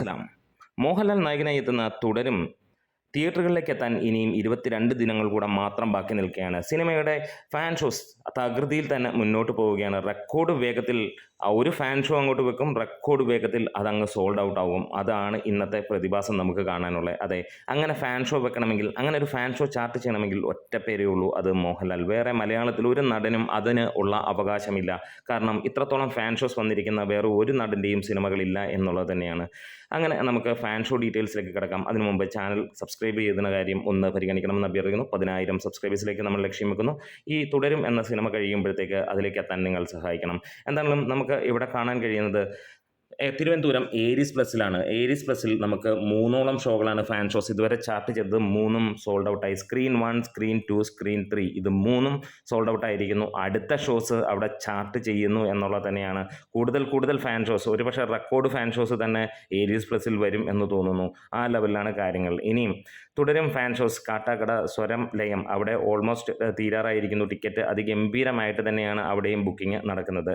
സലാം മോഹൻലാൽ നായകനായി എത്തുന്ന തുടരും തിയേറ്ററുകളിലേക്ക് എത്താൻ ഇനിയും ഇരുപത്തിരണ്ട് ദിനങ്ങൾ കൂടെ മാത്രം ബാക്കി നിൽക്കുകയാണ്. സിനിമയുടെ ഫാൻ ഷോസ് തകൃതിയിൽ തന്നെ മുന്നോട്ട് പോവുകയാണ്. റെക്കോർഡ് വേഗത്തിൽ ആ ഒരു ഫാൻ ഷോ അങ്ങോട്ട് വെക്കും റെക്കോർഡ് വേഗത്തിൽ അതങ്ങ് സോൾഡ് ഔട്ട് ആവും. അതാണ് ഇന്നത്തെ പ്രതിഭാസം നമുക്ക് കാണാനുള്ളത് അതെ അങ്ങനെ ഫാൻ ഷോ വെക്കണമെങ്കിൽ അങ്ങനെ ഒരു ഫാൻ ഷോ ചാർട്ട് ചെയ്യണമെങ്കിൽ ഒറ്റ പേരേ ഉള്ളൂ അത് മോഹൻലാൽ. വേറെ മലയാളത്തിൽ ഒരു നടനും അതിന് ഉള്ള അവകാശമില്ല. കാരണം ഇത്രത്തോളം ഫാൻ ഷോസ് വന്നിരിക്കുന്ന വേറെ ഒരു നടന്റെയും സിനിമകളില്ല എന്നുള്ളത് തന്നെയാണ്. അങ്ങനെ നമുക്ക് ഫാൻ ഷോ ഡീറ്റെയിൽസിലേക്ക് കിടക്കാം. അതിനു മുമ്പ് ചാനൽ സബ്സ്ക്രൈബ് ചെയ്യുന്ന കാര്യം ഒന്ന് പരിഗണിക്കണമെന്ന് അഭ്യർത്ഥിക്കുന്നു. പതിനായിരം സബ്സ്ക്രൈബേഴ്സിലേക്ക് നമ്മൾ ലക്ഷ്യം വെക്കുന്നു. ഈ തുടരും എന്ന സിനിമ കഴിയുമ്പോഴത്തേക്ക് അതിലേക്ക് എത്താൻ നിങ്ങൾ സഹായിക്കണം. എന്തായാലും നമുക്ക് ഇവിടെ കാണാൻ കഴിയുന്നത്. തിരുവനന്തപുരം ഏരീസ് പ്ലസ്സിലാണ് ഏരീസ് പ്ലസ്സിൽ നമുക്ക് മൂന്നോളം ഷോകളാണ് ഫാൻ ഷോസ് ഇതുവരെ ചാർട്ട് ചെയ്തത് മൂന്നും സോൾഡ് ഔട്ടായി screen one screen two screen three ഇത് മൂന്നും സോൾഡ് ഔട്ട് ആയിരിക്കുന്നു. അടുത്ത ഷോസ് അവിടെ ചാർട്ട് ചെയ്യുന്നു എന്നുള്ളത് തന്നെയാണ്. കൂടുതൽ കൂടുതൽ ഫാൻ ഷോസ് ഒരുപക്ഷെ റെക്കോർഡ് ഫാൻ ഷോസ് തന്നെ ഏരീസ് പ്ലസ്സിൽ വരും എന്ന് തോന്നുന്നു. ആ ലെവലിലാണ് കാര്യങ്ങൾ. ഇനിയും തുടരും ഫാൻ ഷോസ് കാട്ടാക്കട സ്വരം ലയം. അവിടെ ഓൾമോസ്റ്റ് തീരാറായിരിക്കുന്നു ടിക്കറ്റ് അതിഗംഭീരമായിട്ട് തന്നെയാണ് അവിടെയും ബുക്കിംഗ് നടക്കുന്നത്.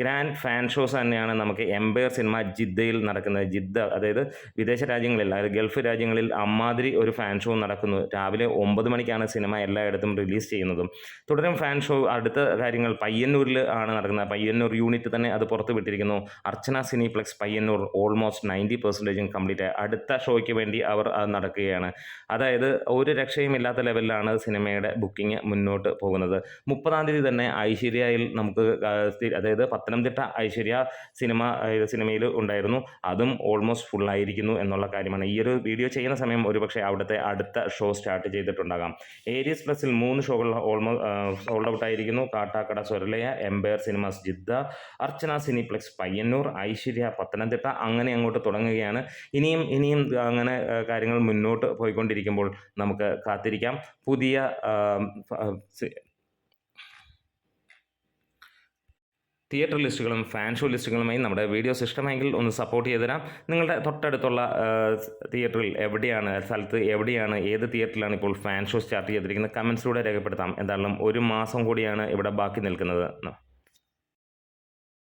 ഗ്രാൻഡ് ഫാൻ ഷോസ് തന്നെയാണ് നമുക്ക് എംപയർ സിനിമ ജിദ്ദയിൽ നടക്കുന്നത്. ജിദ്ദ അതായത് വിദേശ രാജ്യങ്ങളിൽ അതായത് ഗൾഫ് രാജ്യങ്ങളിൽ അമ്മാതിരി ഒരു ഫാൻ ഷോ നടക്കുന്നു. രാവിലെ ഒമ്പത് മണിക്കാണ് സിനിമ എല്ലായിടത്തും റിലീസ് ചെയ്യുന്നതും. തുടരും ഫാൻ ഷോ. അടുത്ത കാര്യങ്ങൾ പയ്യന്നൂരിൽ ആണ് നടക്കുന്നത്. പയ്യന്നൂർ യൂണിറ്റ് തന്നെ അത് പുറത്ത് വിട്ടിരിക്കുന്നു. Archana Cineplex Payyanur almost ninety പെർസെന്റേജും complete ആയി. അടുത്ത ഷോയ്ക്ക് വേണ്ടി അവർ അത് നടക്കുകയാണ്. അതായത് ഒരു രക്ഷയുമില്ലാത്ത ലെവലിലാണ് സിനിമയുടെ ബുക്കിംഗ് മുന്നോട്ട് പോകുന്നത്. മുപ്പതാം തീയതി തന്നെ ഐശ്വര്യയിൽ നമുക്ക് അതായത് പത്തനംതിട്ട ഐശ്വര്യ സിനിമ ആ, സിനിമയിൽ ഉണ്ടായിരുന്നു. അതും ഓൾമോസ്റ്റ് ഫുള്ളായിരിക്കുന്നു എന്നുള്ള കാര്യമാണ്. ഈ ഒരു വീഡിയോ ചെയ്യുന്ന സമയം ഒരുപക്ഷെ അവിടുത്തെ അടുത്ത ഷോ സ്റ്റാർട്ട് ചെയ്തിട്ടുണ്ടാകാം. ഏരിയസ് പ്ലസിൽ മൂന്ന് ഷോകൾ ഓൾമോസ്റ്റ് സോൾഡ് ഔട്ട് ആയിരിക്കുന്നു. Kattakada Swaralaya Empire Cinemas Jeddah Archana Cineplex Payyanur Aishwarya Pathanamthitta അങ്ങനെ അങ്ങോട്ട് തുടങ്ങുകയാണ്. ഇനിയും ഇനിയും അങ്ങനെ കാര്യങ്ങൾ മുന്നോട്ട് പോയിക്കൊണ്ടിരിക്കുമ്പോൾ നമുക്ക് കാത്തിരിക്കാം. പുതിയ ആ, ഫ- ആ, സി- തിയേറ്റർ ലിസ്റ്റുകളും ഫാൻ ഷോ ലിസ്റ്റുകളുമായി നമ്മുടെ വീഡിയോസ് ഇഷ്ടമെങ്കിൽ ഒന്ന് സപ്പോർട്ട് ചെയ്ത് തരാം. നിങ്ങളുടെ തൊട്ടടുത്തുള്ള തിയേറ്ററിൽ എവിടെയാണ് സ്ഥലത്ത് എവിടെയാണ് ഏത് തിയേറ്ററിലാണ് ഇപ്പോൾ ഫാൻ ഷോ സ്റ്റാർട്ട് ചെയ്തിരിക്കുന്നത്? കമൻസിലൂടെ രേഖപ്പെടുത്താം. എന്തായാലും ഒരു മാസം കൂടിയാണ് ഇവിടെ ബാക്കി നിൽക്കുന്നത്.